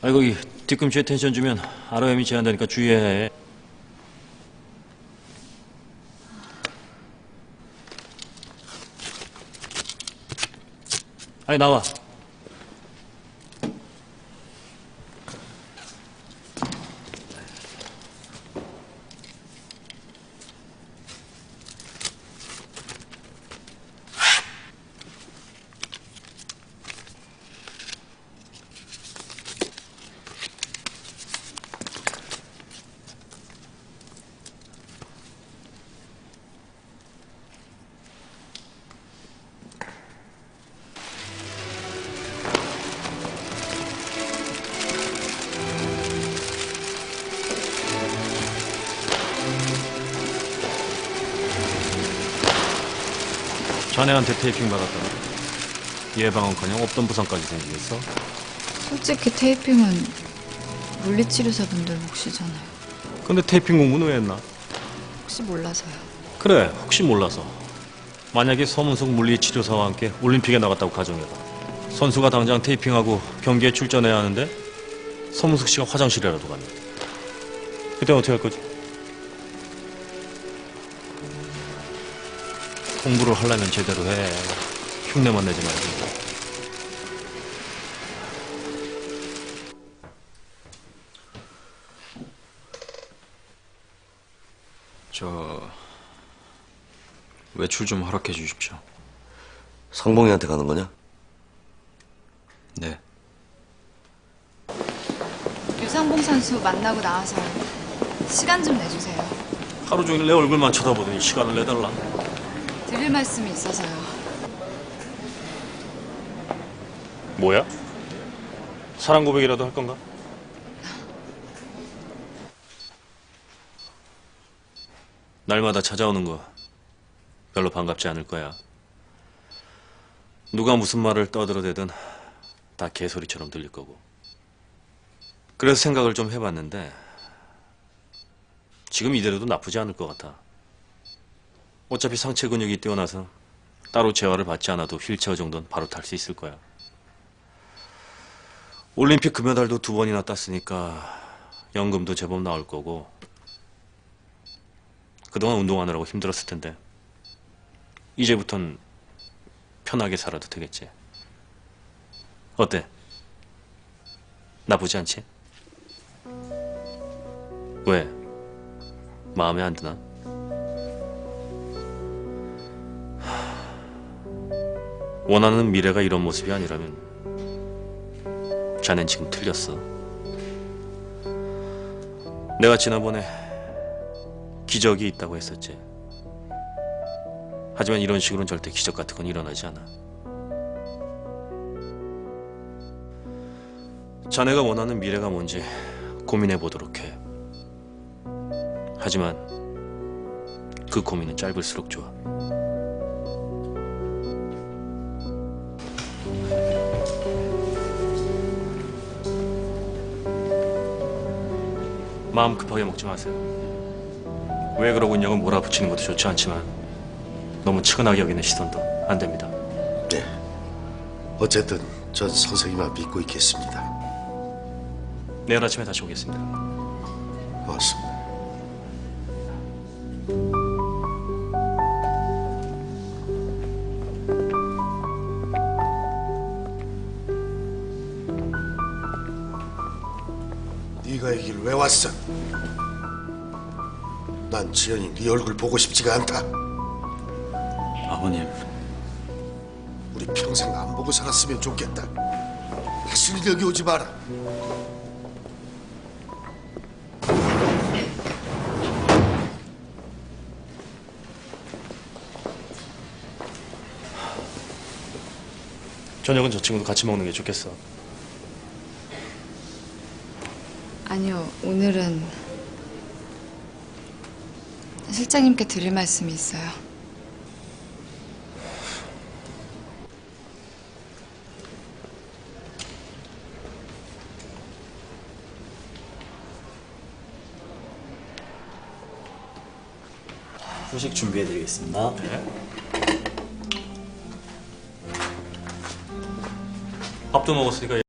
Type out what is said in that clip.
아이 거기 뒤꿈치에 텐션 주면 ROM이 제한되니까 주의해야 해. 아니 나와. 자네한테 테이핑 받았더라. 예방은커녕 없던 부상까지 생기겠어? 솔직히 테이핑은 물리치료사분들 몫이잖아요. 근데 테이핑 공부는 왜 했나? 혹시 몰라서요. 그래, 혹시 몰라서. 만약에 서문석 물리치료사와 함께 올림픽에 나갔다고 가정해봐. 선수가 당장 테이핑하고 경기에 출전해야 하는데 서문석 씨가 화장실이라도 갔네. 그때 어떻게 할 거지? 공부를 하려면 제대로 해. 흉내만 내지 말고. 저 외출 좀 허락해 주십시오. 상봉이한테 가는 거냐? 네. 유상봉 선수 만나고 나와서 시간 좀 내주세요. 하루 종일 내 얼굴만 쳐다보더니 시간을 내달라. 드릴 말씀이 있어서요. 뭐야? 사랑 고백이라도 할 건가? 날마다 찾아오는 거 별로 반갑지 않을 거야. 누가 무슨 말을 떠들어대든 다 개소리처럼 들릴 거고. 그래서 생각을 좀 해봤는데 지금 이대로도 나쁘지 않을 것 같아. 어차피 상체 근육이 뛰어나서 따로 재활을 받지 않아도 휠체어 정도는 바로 탈 수 있을 거야. 올림픽 금메달도 두 번이나 땄으니까 연금도 제법 나올 거고 그동안 운동하느라고 힘들었을 텐데 이제부턴 편하게 살아도 되겠지. 어때? 나쁘지 않지? 왜? 마음에 안 드나? 원하는 미래가 이런 모습이 아니라면 자넨 지금 틀렸어. 내가 지난번에 기적이 있다고 했었지. 하지만 이런 식으로는 절대 기적 같은 건 일어나지 않아. 자네가 원하는 미래가 뭔지 고민해 보도록 해. 하지만 그 고민은 짧을수록 좋아. 마음 급하게 먹지 마세요. 왜 그러고 있냐고 몰아붙이는 것도 좋지 않지만 너무 측은하게 여기는 시선도 안 됩니다. 네. 어쨌든 전 선생님만 믿고 있겠습니다. 내일 아침에 다시 오겠습니다. 고맙습니다. 네가 여길 왜 왔어? 난 지연이 네 얼굴 보고 싶지가 않다. 아버님, 우리 평생 안 보고 살았으면 좋겠다. 다시 여기 오지 마라. 저녁은 저 친구도 같이 먹는 게 좋겠어. 아니요, 오늘은 실장님께 드릴 말씀이 있어요. 후식 준비해드리겠습니다. 밥도 먹었으니까